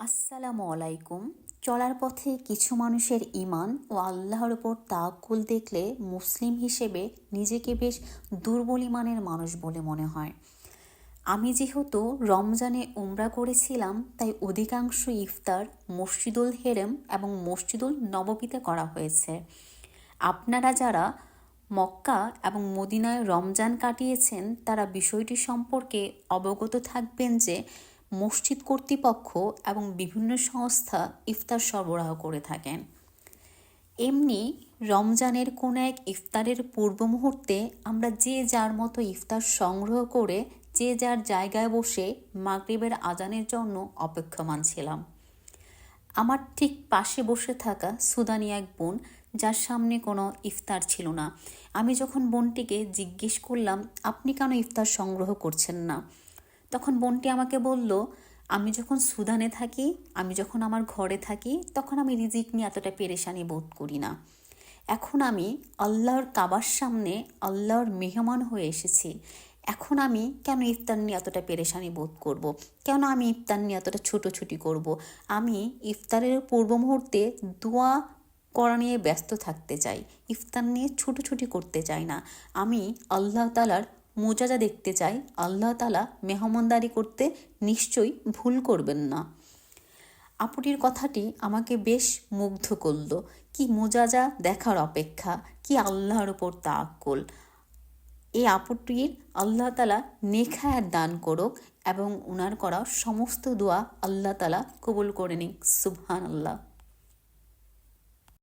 আসসালামু আলাইকুম। চলার পথে কিছু মানুষের ইমান ও আল্লাহর ওপর তাওয়াক্কুল দেখলে মুসলিম হিসেবে নিজেকে বেশ দুর্বল ইমানের মানুষ বলে মনে হয়। আমি যেহেতু রমজানে উমরা করেছিলাম, তাই অধিকাংশ ইফতার মসজিদুল হেরেম এবং মসজিদুল নববীতে করা হয়েছে। আপনারা যারা মক্কা এবং মদিনায় রমজান কাটিয়েছেন, তারা বিষয়টি সম্পর্কে অবগত থাকবেন যে মসজিদ কর্তৃপক্ষ এবং বিভিন্ন সংস্থা ইফতার সরবরাহ করে থাকেন। এমনি রমজানের কোনো এক ইফতারের পূর্ব মুহূর্তে আমরা যে যার মতো ইফতার সংগ্রহ করে যে যার জায়গায় বসে মাগরিবের আজানের জন্য অপেক্ষমান ছিলাম। আমার ঠিক পাশে বসে থাকা সুদানি এক বোন, যার সামনে কোনো ইফতার ছিল না। আমি যখন বোনটিকে জিজ্ঞেস করলাম, আপনি কেন ইফতার সংগ্রহ করছেন না? তখন বোনটি আমাকে বলল, আমি যখন সুদানে থাকি, আমি যখন আমার ঘরে থাকি, তখন আমি রিজিক নিয়ে এতটা পেরেশানি বোধ করি না এখন আমি আল্লাহর কাবার সামনে আল্লাহর মেহমান হয়ে এসেছি এখন আমি কেন ইফতার নিয়ে এতটা পেরেশানি বোধ করব। কেন আমি ইফতার নিয়ে এতটা ছুটোছুটি করব। আমি ইফতারের পূর্ব মুহূর্তে দোয়া করা নিয়ে ব্যস্ত থাকতে চাই ইফতার নিয়ে ছুটোছুটি করতে চাই না আমি আল্লাহ তালার মোজাজা দেখতে চাই, আল্লাহ তালা মেহমানদারি করতে নিশ্চয়ই ভুল করবেন না। আপুটির কথাটি আমাকে বেশ মুগ্ধ করল। কি মোজাজা দেখার অপেক্ষা, কি আল্লাহর ওপর তাক্কল এই আপুটির আল্লাহ তালা নেখায়ার দান করুক এবং ওনার করা সমস্ত দোয়া আল্লাহ তালা কবুল করে নিক সুবহান আল্লাহ